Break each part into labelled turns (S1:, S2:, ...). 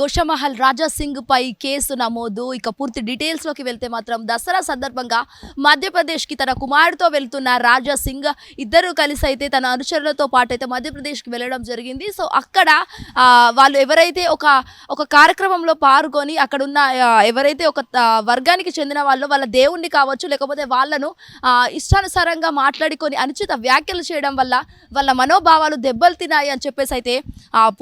S1: గోషమహల్ రాజా సింగ్ పై కేసు నమోదు. ఇక పూర్తి డీటెయిల్స్లోకి వెళ్తే మాత్రం దసరా సందర్భంగా మధ్యప్రదేశ్కి తన కుమారుడితో వెళ్తున్న రాజా సింగ్ ఇద్దరు కలిసి అయితే తన అనుచరులతో పాటు అయితే మధ్యప్రదేశ్కి వెళ్ళడం జరిగింది. సో అక్కడ వాళ్ళు ఎవరైతే ఒక ఒక కార్యక్రమంలో పాల్గొని అక్కడున్న ఎవరైతే ఒక వర్గానికి చెందిన వాళ్ళు వాళ్ళ దేవుణ్ణి కావచ్చు లేకపోతే వాళ్ళను ఇష్టానుసారంగా మాట్లాడుకొని అనుచిత వ్యాఖ్యలు చేయడం వల్ల వాళ్ళ మనోభావాలు దెబ్బలు తినాయి అని చెప్పేసి అయితే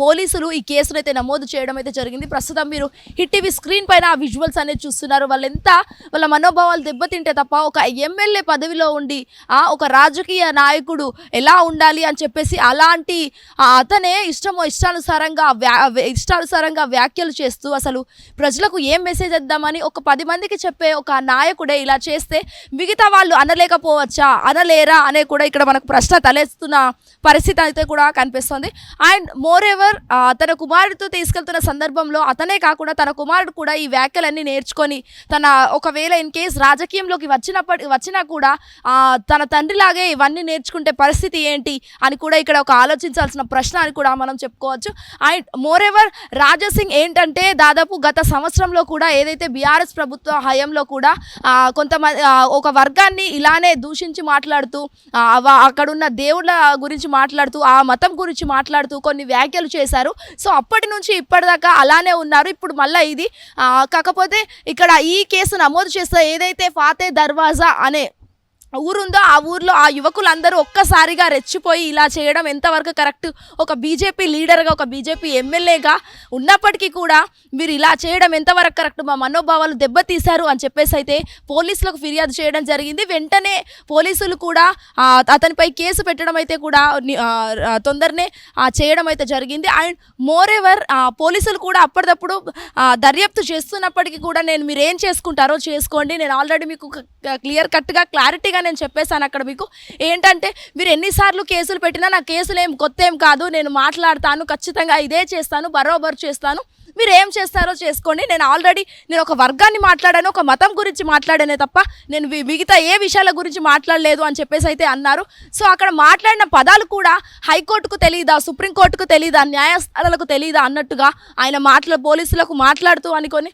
S1: పోలీసులు ఈ కేసును అయితే నమోదు చేయడం అయితే జరిగింది. జరిగింది. ప్రస్తుతం మీరు హిట్ టీవీ స్క్రీన్ పైన ఆ విజువల్స్ అనేది చూస్తున్నారు. వాళ్ళు ఎంత వాళ్ళ మనోభావాలు దెబ్బతింటే తప్ప ఒక ఎమ్మెల్యే పదవిలో ఉండి ఆ, ఒక రాజకీయ నాయకుడు ఎలా ఉండాలి అని చెప్పేసి అలాంటి అతనే ఇష్టమో ఇష్టానుసారంగా వ్యా ఇష్టానుసారంగా వ్యాఖ్యలు చేస్తూ అసలు ప్రజలకు ఏం మెసేజ్ ఇద్దామని ఒక పది మందికి చెప్పే ఒక నాయకుడే ఇలా చేస్తే మిగతా వాళ్ళు అనలేకపోవచ్చా అనలేరా అనే కూడా ఇక్కడ మనకు ప్రశ్న తలెస్తున్న పరిస్థితి అయితే కూడా కనిపిస్తుంది. అండ్ మోర్ ఎవర్ తన కుమారుడితో తీసుకెళ్తున్న సందర్భం సందర్భంలో అతనే కాకుండా తన కుమారుడు కూడా ఈ వ్యాఖ్యలన్నీ నేర్చుకొని తన ఒకవేళ ఇన్ కేస్ రాజకీయంలోకి వచ్చినప్పటి వచ్చినా కూడా తన తండ్రిలాగే ఇవన్నీ నేర్చుకుంటే పరిస్థితి ఏంటి అని కూడా ఇక్కడ ఒక ఆలోచించాల్సిన ప్రశ్న అని కూడా మనం చెప్పుకోవచ్చు. అండ్ మోర్ ఎవర్ రాజాసింగ్ ఏంటంటే దాదాపు గత సంవత్సరంలో కూడా ఏదైతే బీఆర్ఎస్ ప్రభుత్వ హయాంలో కూడా కొంతమంది ఒక వర్గాన్ని ఇలానే దూషించి మాట్లాడుతూ అక్కడున్న దేవుళ్ళ గురించి మాట్లాడుతూ ఆ మతం గురించి మాట్లాడుతూ కొన్ని వ్యాఖ్యలు చేశారు. సో అప్పటి నుంచి ఇప్పటిదాకా అలానే ఉన్నారు. ఇప్పుడు మళ్ళీ ఇది కాకపోతే ఇక్కడ ఈ కేసు నమోదు చేస్తే ఏదైతే ఫాతే దర్వాజా అనే ఊరుందో ఆ ఊర్లో ఆ యువకులందరూ ఒక్కసారిగా రెచ్చిపోయి ఇలా చేయడం ఎంతవరకు కరెక్ట్? ఒక బీజేపీ లీడర్గా ఒక బీజేపీ ఎమ్మెల్యేగా ఉన్నప్పటికీ కూడా మీరు ఇలా చేయడం ఎంతవరకు కరెక్ట్? మా మనోభావాలు దెబ్బతీశారు అని చెప్పేసి అయితే పోలీసులకు ఫిర్యాదు చేయడం జరిగింది. వెంటనే పోలీసులు కూడా అతనిపై కేసు పెట్టడం అయితే కూడా తొందరనే చేయడం అయితే జరిగింది. అండ్ మోర్ ఎవర్ పోలీసులు కూడా అప్పటిదప్పుడు దర్యాప్తు చేస్తున్నప్పటికీ కూడా నేను మీరు ఏం చేసుకుంటారో చేసుకోండి. నేను ఆల్రెడీ మీకు క్లియర్ కట్గా క్లారిటీగా నేను చెప్పేశాను అక్కడ మీకు. ఏంటంటే మీరు ఎన్నిసార్లు కేసులు పెట్టినా నా కేసులు ఏం కొత్త ఏం కాదు. నేను మాట్లాడతాను ఖచ్చితంగా ఇదే చేస్తాను బరోబర్ చేస్తాను. మీరు ఏం చేస్తారో చేసుకోండి. నేను ఆల్రెడీ నేను ఒక వర్గాన్ని మాట్లాడాను ఒక మతం గురించి మాట్లాడానే తప్ప నేను మిగతా ఏ విషయాల గురించి మాట్లాడలేదు అని చెప్పేసి అయితే అన్నారు. సో అక్కడ మాట్లాడిన పదాలు కూడా హైకోర్టుకు తెలియదా సుప్రీంకోర్టుకు తెలియదా న్యాయస్థానాలకు తెలియదా అన్నట్టుగా ఆయన మాటలు పోలీసులకు మాట్లాడుతూ అనుకొని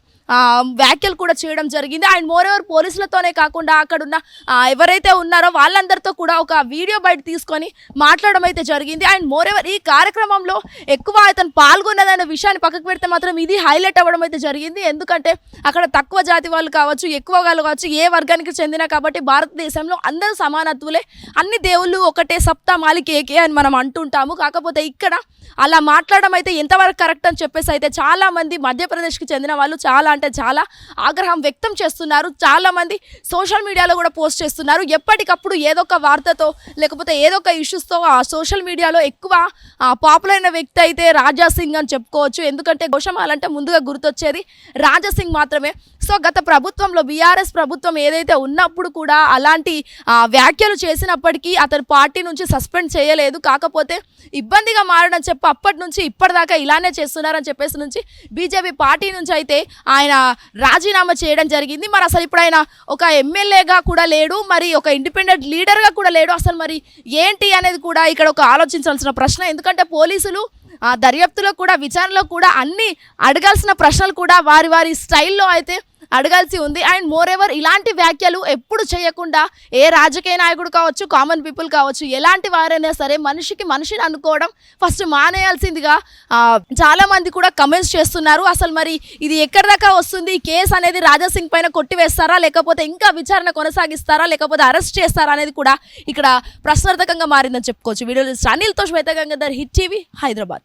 S1: వ్యాఖ్యలు కూడా చేయడం జరిగింది. అండ్ మోర్ ఎవర్ పోలీసులతోనే కాకుండా అక్కడున్న ఎవరైతే ఉన్నారో వాళ్ళందరితో కూడా ఒక వీడియో బయట తీసుకొని మాట్లాడడం అయితే జరిగింది. అండ్ మోర్ ఎవర్ ఈ కార్యక్రమంలో ఎక్కువ అతను పాల్గొన్నదనే విషయాన్ని పక్కకు పెడితే మాత్రం ఇది హైలైట్ అవ్వడం అయితే జరిగింది. ఎందుకంటే అక్కడ తక్కువ జాతి వాళ్ళు కావచ్చు ఎక్కువ వాళ్ళు కావచ్చు ఏ వర్గానికి చెందిన కాబట్టి భారతదేశంలో అందరూ సమానత్వులే. అన్ని దేవుళ్ళు ఒకటే సప్తా మాలికేకే అని మనం అంటుంటాము. కాకపోతే ఇక్కడ అలా మాట్లాడడం అయితే ఎంతవరకు కరెక్ట్ అని చెప్పేసి అయితే చాలా మంది మధ్యప్రదేశ్కి చెందిన వాళ్ళు చాలా అంటే చాలా ఆగ్రహం వ్యక్తం చేస్తున్నారు. చాలామంది సోషల్ మీడియాలో కూడా పోస్ట్ చేస్తున్నారు. ఎప్పటికప్పుడు ఏదో ఒక వార్తతో లేకపోతే ఏదో ఒక ఇష్యూస్తో ఆ సోషల్ మీడియాలో ఎక్కువ పాపులర్ అయిన వ్యక్తి అయితే రాజా సింగ్ అని చెప్పుకోవచ్చు. ఎందుకంటే గోషమాల్ అంటే ముందుగా గుర్తొచ్చేది రాజా సింగ్ మాత్రమే. సో గత ప్రభుత్వంలో బీఆర్ఎస్ ప్రభుత్వం ఏదైతే ఉన్నప్పుడు కూడా అలాంటి వ్యాఖ్యలు చేసినప్పటికీ అతను పార్టీ నుంచి సస్పెండ్ చేయలేదు. కాకపోతే ఇబ్బందిగా మారడం చెప్పి అప్పటి నుంచి ఇప్పటిదాకా ఇలానే చేస్తున్నారని చెప్పేసి నుంచి బీజేపీ పార్టీ నుంచి అయితే ఆయన రాజీనామా చేయడం జరిగింది. మరి అసలు ఇప్పుడు ఆయన ఒక ఎమ్మెల్యేగా కూడా లేడు మరి ఒక ఇండిపెండెంట్ లీడర్గా కూడా లేడు. అసలు మరి ఏంటి అనేది కూడా ఇక్కడ ఒక ఆలోచించాల్సిన ప్రశ్న. ఎందుకంటే పోలీసులు ఆ దర్యాప్తులో కూడా విచారణలో కూడా అన్ని అడగాల్సిన ప్రశ్నలు కూడా వారి వారి స్టైల్లో అయితే అడగాల్సి ఉంది. అండ్ మోర్ ఎవర్ ఇలాంటి వ్యాఖ్యలు ఎప్పుడు చేయకుండా ఏ రాజకీయ నాయకుడు కావచ్చు కామన్ పీపుల్ కావచ్చు ఎలాంటి వారైనా సరే మనిషికి మనిషిని అనుకోవడం ఫస్ట్ మానేయాల్సిందిగా చాలామంది చాలా మంది కూడా కమెంట్స్ చేస్తున్నారు. అసలు మరి ఇది ఎక్కడి దాకా వస్తుంది? కేసు అనేది రాజాసింగ్ పైన కొట్టివేస్తారా? లేకపోతే ఇంకా విచారణ కొనసాగిస్తారా? లేకపోతే అరెస్ట్ చేస్తారా? అనేది కూడా ఇక్కడ ప్రశ్నార్థకంగా మారిందని చెప్పుకోవచ్చు. Video అనిల్తో Swetha Gangadhar hit TV Hyderabad